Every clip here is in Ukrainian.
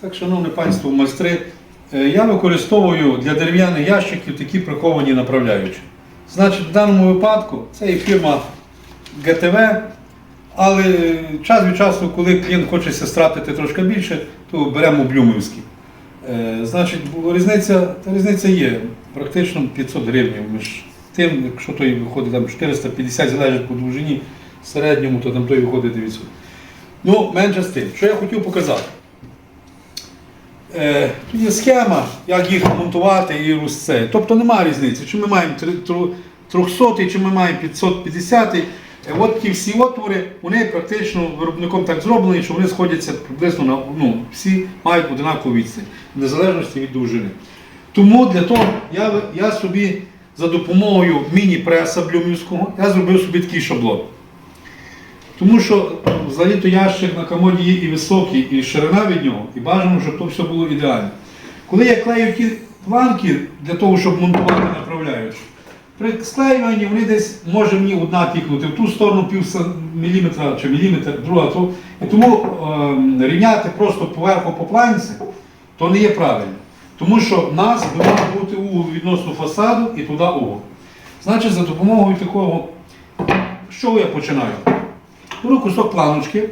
Так, шановне панство, майстри, е, я використовую для дерев'яних ящиків такі приховані направляючі. Значить, в даному випадку це є фірма ГТВ, але час від часу, коли клієнт хоче стратити трошки більше, то беремо блюмівські. Е, Значить, різниця, та різниця є практично 500 гривень між тим, якщо той виходить там 450, залежить по довжині, середньому, то там той виходить 900. Ну, менше з тим. Що я хотів показати? Е, є схема, як їх монтувати і розце. Тобто немає різниці, чи ми маємо 300 чи ми маємо 550 Е, От ті всі отвори, вони практично виробником так зроблені, що вони сходяться приблизно на ну, всі мають однакову відстань, в незалежності від довжини. Тому для того я, я собі за допомогою міні-преса блюмівського я зробив собі такий шаблон. Тому що взагалі то ящик на комоді є і високий, і ширина від нього, і бажано, щоб то все було ідеально. Коли я клею ті планки для того, щоб монтувати направляючи, при склеюванні вони десь може мені одна тікнути в ту сторону пів міліметра чи міліметр, друга то. І тому е, рівняти просто поверху по планці, то не є правильно. Тому що в нас повинен бути угол відносно фасаду і туди угол. Значить, за допомогою такого, чого я починаю? Беру кусок планочки.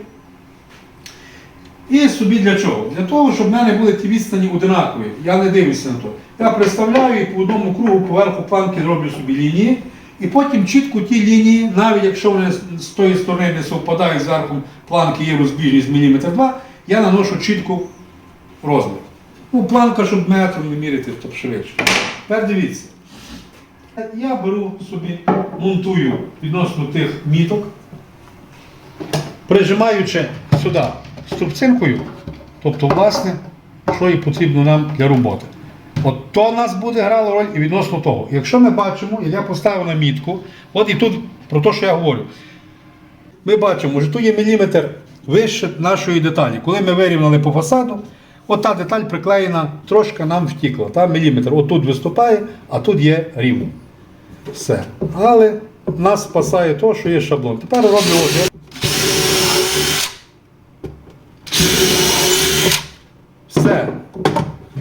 І собі для чого? Для того, щоб в мене були ті відстані одинакові. Я не дивлюся на то. Я представляю і по одному кругу поверху планки роблю собі лінії. І потім чітко ті лінії, навіть якщо вони з тої сторони не совпадають з верхом планки, є розбіжність міліметр два, я наношу чітко розмір. Ну, планка, щоб метром не міряти, то швидше. Тепер дивіться. Я беру собі, монтую відносно тих міток, прижимаючи сюди струбцинкою, тобто, власне, що і потрібно нам для роботи. От то нас буде грало роль і відносно того. Якщо ми бачимо, і я поставив на мітку, от і тут про те, що я говорю. Ми бачимо, що тут є міліметр вище нашої деталі. Коли ми вирівняли по фасаду, от та деталь приклеєна, трошки нам втікла. Там міліметр отут виступає, а тут є рівно. Все. Але нас спасає те, що є шаблон. Тепер роблю от я Все.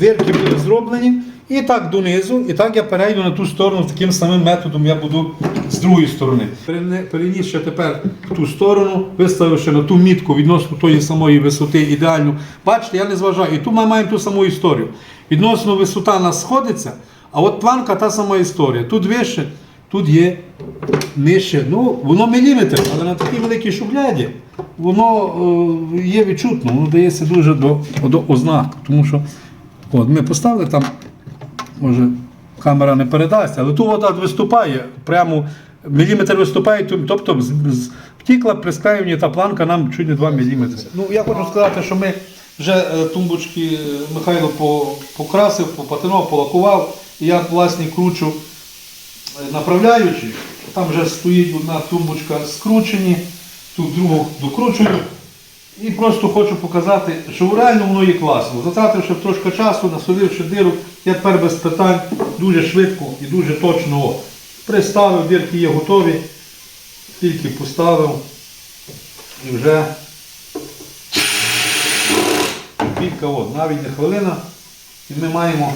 Дирки були зроблені. І так донизу, і так я перейду на ту сторону таким самим методом я буду з другої сторони. Перене- Перенісши тепер в ту сторону, виставивши на ту мітку відносно тої самої висоти ідеальну. Бачите, я не зважаю. І тут ми маємо ту саму історію. Відносно висота нас сходиться, а от планка та сама історія. Тут вище, тут є нижче. Ну, воно міліметр, але на такій великій шухляді воно е, є відчутно, воно дається дуже до, до ознак. Тому що от, ми поставили там, може, камера не передасть, але тут вода виступає, прямо міліметр виступає, тобто з, втікла при склеюванні та планка нам чуть не 2 мм. Ну, я хочу сказати, що ми вже е, тумбочки е, Михайло покрасив, попатинував, полакував, і я власне кручу е, направляючи, там вже стоїть одна тумбочка скручені, тут другу докручую. І просто хочу показати, що реально воно є класно. Затративши трошки часу, насоливши дирок, я тепер без питань дуже швидко і дуже точно о, приставив, дірки є готові, тільки поставив і вже кілька, от, навіть не хвилина, і ми маємо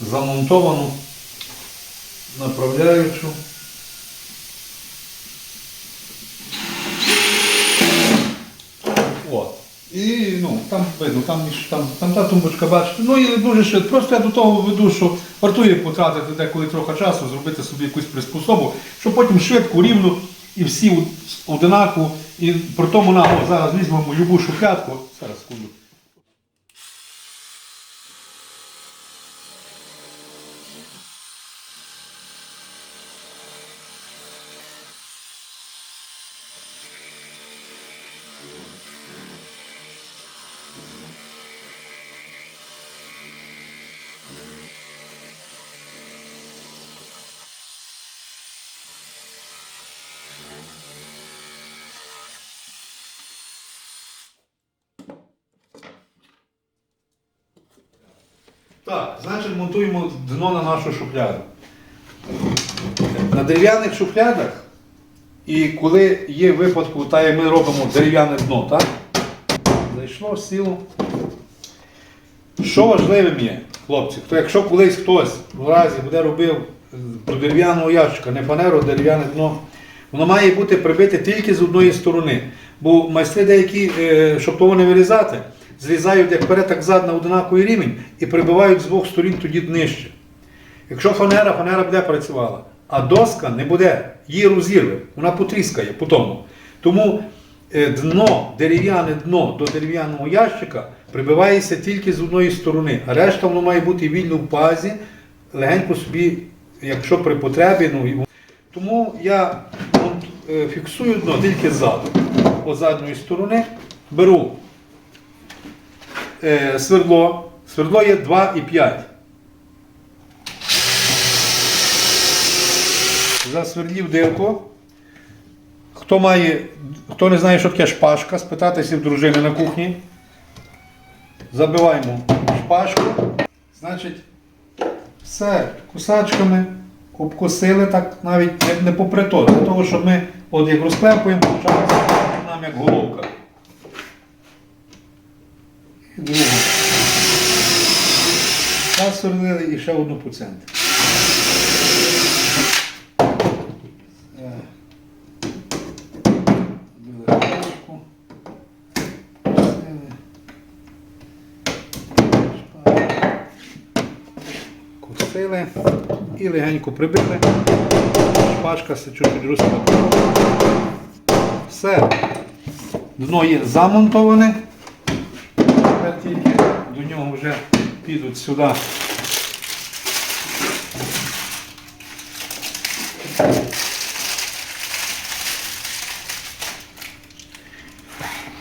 замонтовану направляючу. От. І ну, там видно, там, там, там та тумбочка, бачите. Ну і дуже швидко. Просто я до того веду, що вартує потратити деколи трохи часу, зробити собі якусь приспособу, щоб потім швидко, рівно і всі одинаково. І при тому на, зараз візьмемо любу шухлядку. Зараз секунду. Так, значить монтуємо дно на нашу шухляду. На дерев'яних шухлядах, і коли є випадку, та як ми робимо дерев'яне дно, так? зайшло, сіло. Що важливим є, хлопці, то якщо колись хтось в разі буде робив до дерев'яного ящика, не фанеру, дерев'яне дно, воно має бути прибите тільки з одної сторони. Бо майстри деякі, е, щоб того не вирізати, зрізають як вперед, так зад на однаковий рівень і прибивають з двох сторін тоді нижче. Якщо фанера, фанера буде працювала, а доска не буде, її розірве, вона потріскає по тому. Тому е, дно, дерев'яне дно до дерев'яного ящика прибивається тільки з одної сторони, а решта воно має бути вільно в пазі, легенько собі, якщо при потребі. Ну, тому я е, фіксую дно тільки ззаду. От задньої сторони беру е, свердло. Свердло є 2,5. Засвердлів дирку. Хто має, хто не знає, що таке шпажка, спитатися в дружини на кухні. Забиваємо шпажку. Значить, все кусачками обкусили так навіть не, попри то, для того, щоб ми, от як розклепуємо, нам як головка. І другу. Засверлили і ще одну по шпажку. Кусили. І легенько прибили. Шпажка се чуть-чуть розкрила. Все. Дно є замонтоване. Тепер тільки до нього вже підуть сюди.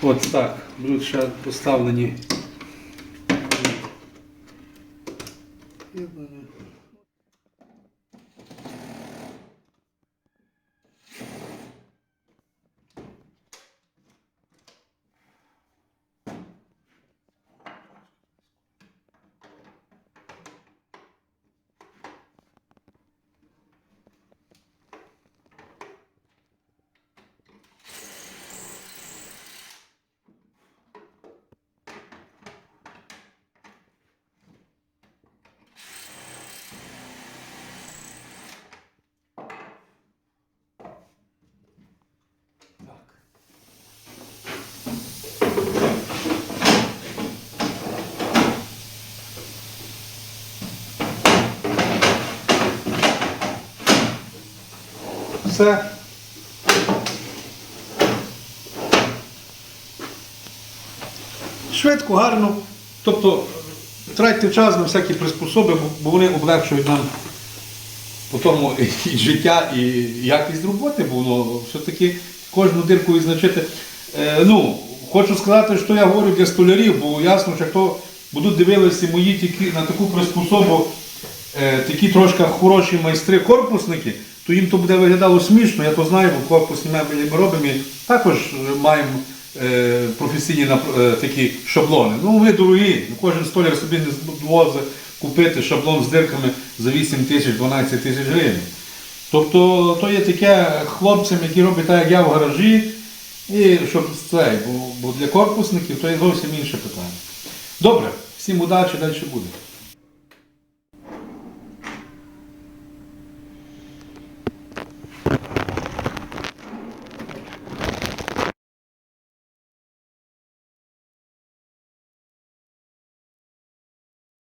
От так, будуть ще поставлені. Все. Швидко, гарно. Тобто тратьте час на всякі приспособи, бо- вони облегшують нам по тому і життя, і якість роботи, бо воно все-таки кожну дирку відзначити. Е, ну, хочу сказати, що я говорю для столярів, бо ясно, що хто будуть дивилися мої тільки на таку приспособу, е, такі трошки хороші майстри, корпусники, то їм то буде виглядало смішно, я то знаю, бо корпусні меблі ми робимо і також маємо е, професійні е, такі шаблони. Ну, вони дорогі, ну, кожен столяр собі не звозить купити шаблон з дирками за 8 тисяч, 12 тисяч гривень. Тобто то є таке хлопцям, які роблять так, як я в гаражі, і щоб це, бо, бо для корпусників то є зовсім інше питання. Добре, всім удачі, далі буде.